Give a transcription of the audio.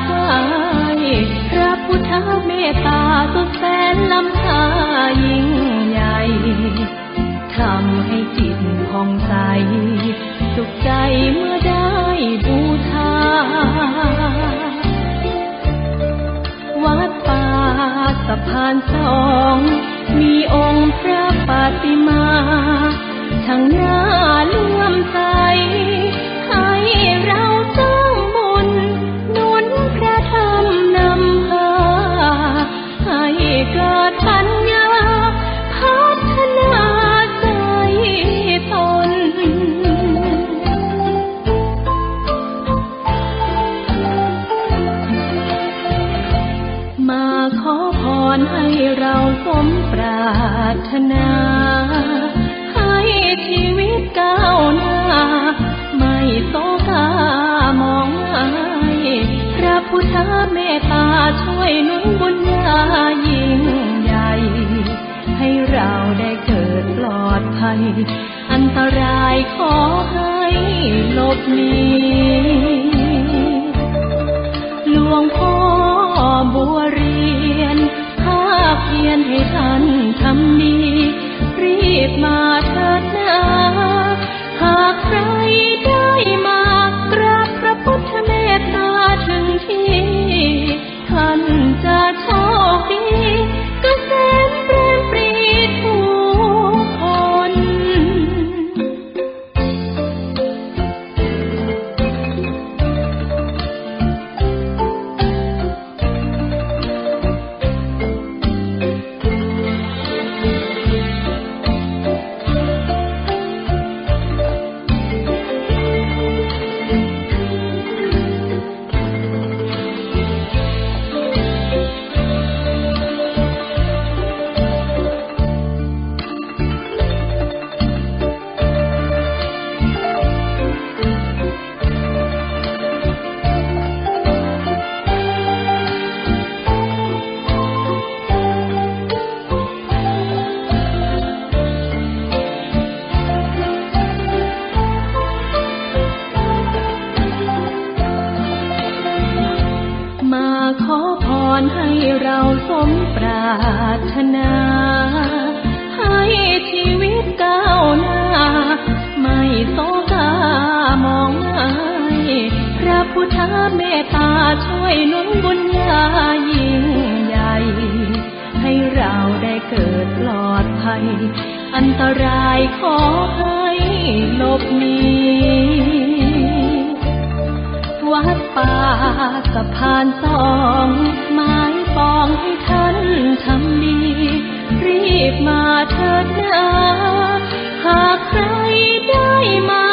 บไหว้พระพุทธเมตตาสุดแสนล้ำค่ายิ่งใหญ่ทำให้จิตผ่องใส สุขใจเมื่อได้บูชาวัดป่าสะพานสอง มีองค์พระปฏิมาช่างน่าเลื่อมใส เราสมปรารถนา ให้ชีวิตก้าวหน้า ไม่โศกามองหายพระพุทธเมตตาช่วยนุนบุญญายิ่งใหญ่ ให้เราได้เกิดปลอดภัย อันตรายขอให้หลบหนี ขอพรให้เราสมปรารถนา ให้ชีวิตก้าวหน้า ไม่โศกามองหายพระพุทธเมตตาช่วยนุนบุญญายิ่งใหญ่ ให้เราได้เกิดปลอดภัย อันตรายขอให้หลบหนี วัดป่าสะพานสองไม้ปองให้ท่านทำดี รีบมาเถิดนาหากใครได้มา